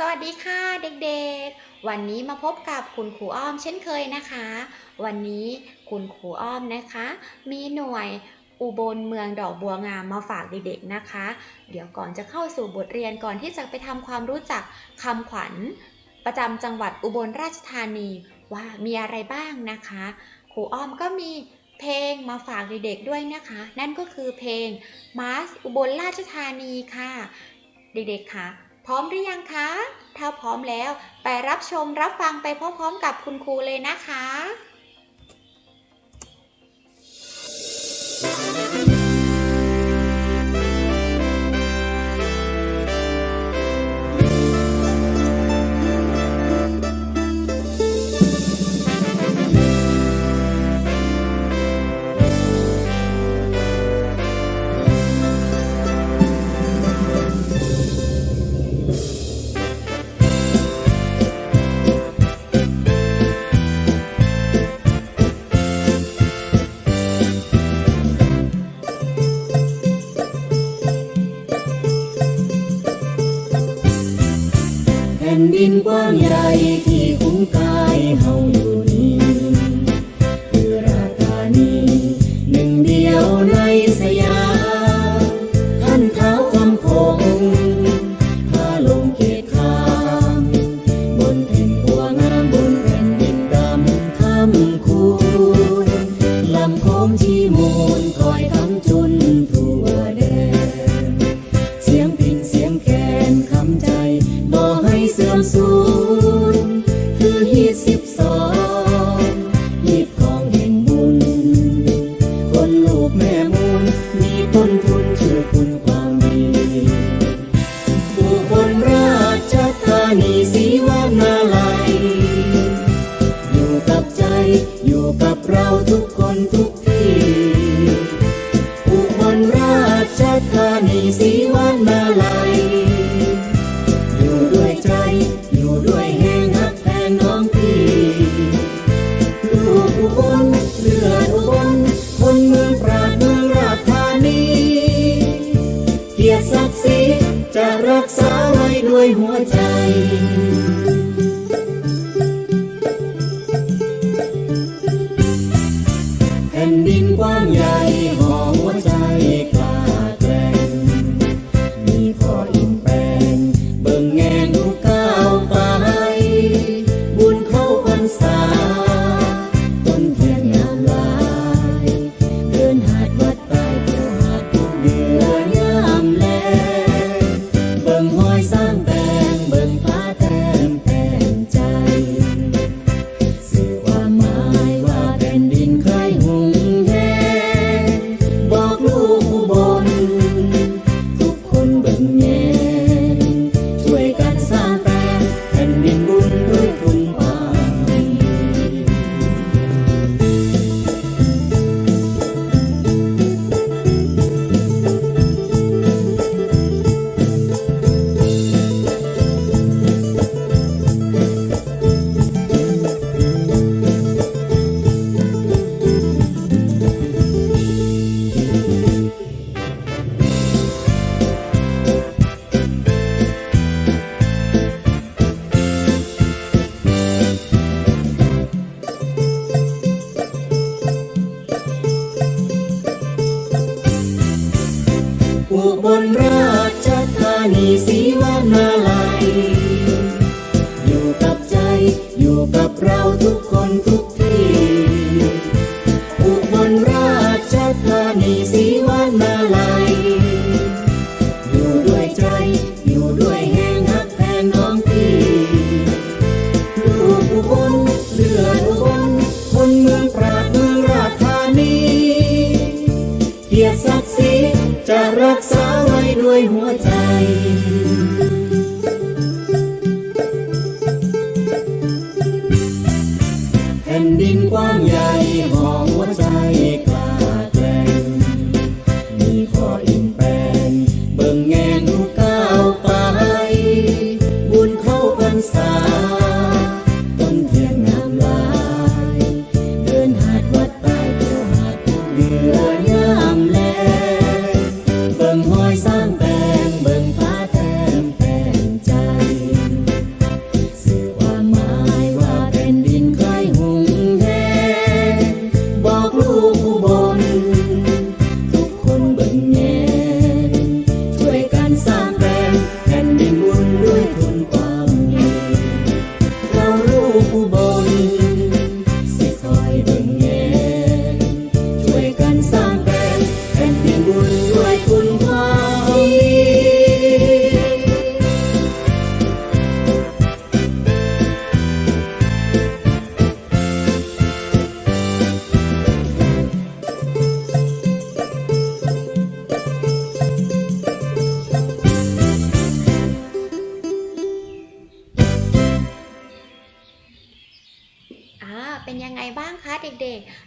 สวัสดีค่ะเด็กๆ วันนี้มาพบกับคุณครูอ้อมเช่นเคยนะคะ วันนี้คุณครูอ้อมนะคะ มีหน่วยอุบลเมืองดอกบัวงามมาฝากเด็กๆนะคะ เดี๋ยวก่อนจะเข้าสู่บทเรียนก่อนที่จะไปทำความรู้จักคำขวัญ ประจำจังหวัดอุบลราชธานีว่ามีอะไรบ้างนะคะ ครูอ้อมก็มีเพลงมาฝากเด็กๆด้วยนะคะ นั่นก็คือเพลงมาสอุบลราชธานีค่ะ เด็กๆค่ะ พร้อมหรือยังคะ ถ้าพร้อมแล้วไปรับชมรับฟังไปพร้อมๆกับคุณครูเลยนะคะ ดินกว้างใหญ่ที่คุ้มกายเฮาอยู่ ฮี ศักดิ์ศรีจะรักษาไว้ด้วยหัวใจ นทุกที่ อุบลราชธานีศรีวานาลัย อยู่ด้วยใจ อยู่ด้วยแห่งฮักแพงน้องพี่ลูกอุบลเลือดอุบลคนเมืองปราดเมืองราชธานี เกียรติศักดิ์ศรี หั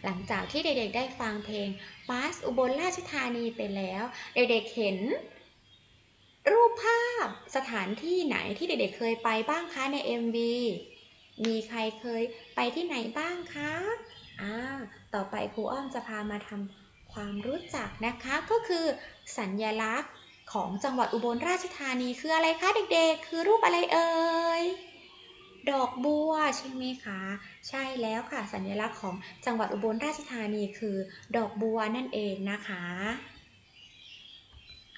หลังจากที่เด็กๆ ได้ฟังเพลงมาสอุบลราชธานีไปแล้ว เด็กๆ เห็น รูปภาพสถานที่ไหนที่เด็กๆ เคยไปบ้างคะใน MV มีใครเคยไปที่ไหนบ้างคะอ่าต่อไปครูอ้อมจะพามาทำความรู้จักนะคะ ก็คือสัญญลักษณ์ของจังหวัดอุบลราชธานีคืออะไรคะเด็กๆ คือรูปอะไรเอ่ย ดอกบัวใช่ไหมคะ ใช่แล้วค่ะ สัญลักษณ์ของจังหวัดอุบลราชธานีคือ ดอกบัวนั่นเองนะคะ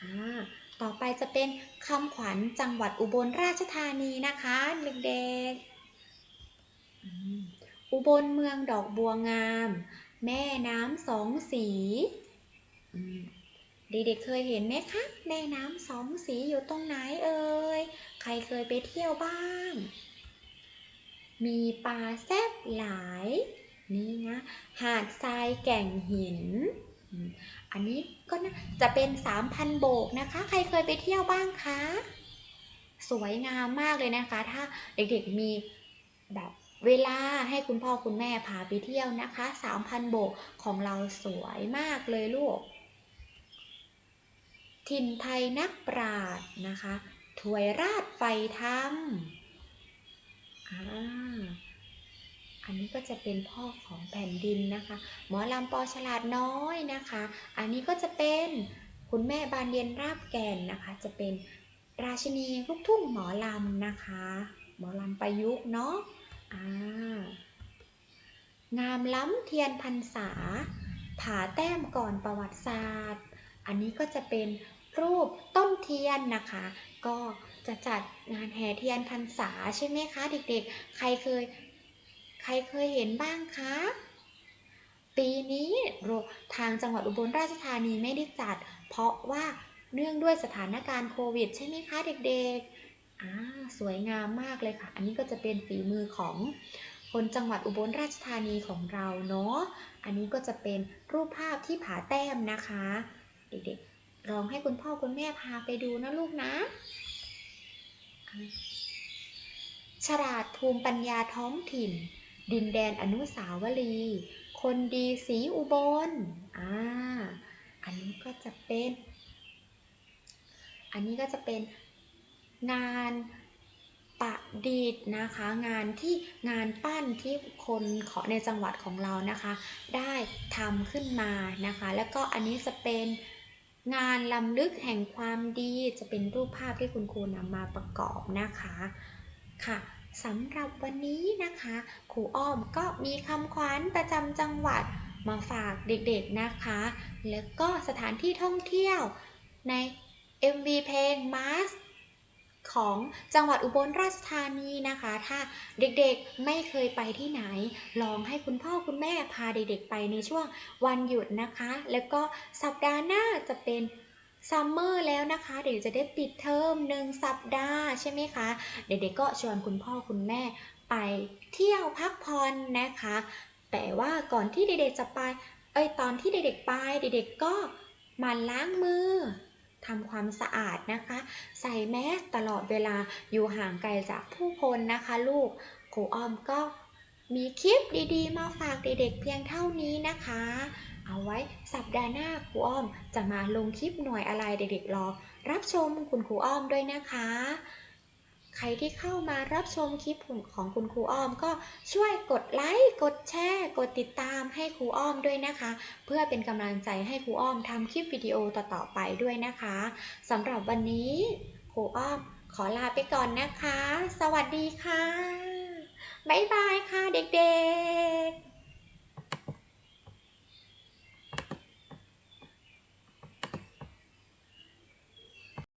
อ่าต่อไปจะเป็นคำขวัญจังหวัดอุบลราชธานีนะคะเด็กๆอุบลเมืองดอกบัวงาม แม่น้ำสองสีเด็กๆเคยเห็นไหมคะแม่น้ำสองสีอยู่ตรงไหนเอ่ย ใครเคยไปเที่ยวบ้าง มีปลาแซบหลาย นี่นะ หาดทรายแก่งหิน อันนี้ก็นะจะเป็น 3,000 โบกนะคะ ใครเคยไปเที่ยวบ้างคะ สวยงามมากเลยนะคะ ถ้าเด็กๆมีแบบเวลาให้คุณพ่อคุณแม่พาไปเที่ยวนะคะ 3,000 โบกของเราสวยมากเลยลูก ถิ่นไทยนักปราดนะคะ ถวยราชไฟธรรม อ่าอันนี้ก็จะเป็นพ่อของแผ่นดินนะคะ หมอลำปอฉลาดน้อยนะคะ อันนี้ก็จะเป็นคุณแม่บานเย็นราบแก่นนะคะ จะเป็นราชินีลูกทุ่งหมอลำนะคะ หมอลำประยุกต์เนาะอ่างามล้ำเทียนพรรษา ผาแต้มก่อนประวัติศาสตร์ อันนี้ก็จะเป็น รูปต้นเทียนนะคะ ก็จะจัดงานแห่เทียนพรรษาใช่ไหมคะเด็กๆ ใครเคย ใครเคยเห็นบ้างคะ ปีนี้ทางจังหวัดอุบลราชธานีไม่ได้จัด เพราะว่าเนื่องด้วยสถานการณ์โควิด ใช่ไหมคะเด็กๆอ่าสวยงามมากเลยค่ะ อันนี้ก็จะเป็นฝีมือของคนจังหวัดอุบลราชธานีของเราเนาะ อันนี้ก็จะเป็นรูปภาพที่ผาแต้มนะคะ เด็กๆ ลองให้คุณพ่อคุณแม่พาไปดูนะลูกนะ ฉลาดภูมิปัญญาท้องถิ่น ดินแดนอนุสาวรีย์คนดีสีอุบล อ่า อันนี้ก็จะเป็น อันนี้ก็จะเป็นงานประดิษฐ์นะคะ งานที่งานปั้นที่คนขอในจังหวัดของเรานะคะ ได้ทำขึ้นมานะคะ แล้วก็อันนี้จะเป็น งานลำลึกแห่งความดีจะเป็นรูปภาพที่คุณครูนำมาประกอบนะคะค่ะสำหรับวันนี้นะคะครูอ้อมก็มีคำขวัญประจำจังหวัดมาฝากเด็กๆนะคะ แล้วก็สถานที่ท่องเที่ยวใน MV เพลง Mars ของจังหวัดอุบลราชธานีนะคะ ถ้าเด็กๆไม่เคยไปที่ไหน ลองให้คุณพ่อคุณแม่พาเด็กๆไปในช่วงวันหยุดนะคะ แล้วก็สัปดาห์หน้าจะเป็นซัมเมอร์แล้วนะคะ เดี๋ยวจะได้ปิดเทอมหนึ่งสัปดาห์ใช่ไหมคะ เด็กๆก็ชวนคุณพ่อคุณแม่ไปเที่ยวพักผ่อนนะคะ แต่ว่าก่อนที่เด็กๆจะไป เอ้ยตอนที่เด็กๆไป เด็กๆก็มันล้างมือ ทำความสะอาดนะคะ ใส่แมสตลอดเวลาอยู่ห่างไกลจากผู้คนนะคะลูกครูอ้อมก็มีคลิปดีๆ มาฝากเด็กๆเพียงเท่านี้นะคะ เอาไว้สัปดาห์หน้าครูอ้อมจะมาลงคลิปหน่วยอะไรเด็กๆรอ รับชมคุณครูอ้อมด้วยนะคะ ใครที่เข้ามารับชมคลิปของคุณครูอ้อม ก็ช่วยกดไลค์กดแชร์กดติดตามให้ครูอ้อมด้วยนะคะ เพื่อเป็นกำลังใจให้ครูอ้อมทำคลิปวิดีโอต่อๆไปด้วยนะคะสำหรับวันนี้ครูอ้อมขอลาไปก่อนนะคะ สวัสดีค่ะ บ๊ายบายค่ะเด็กๆ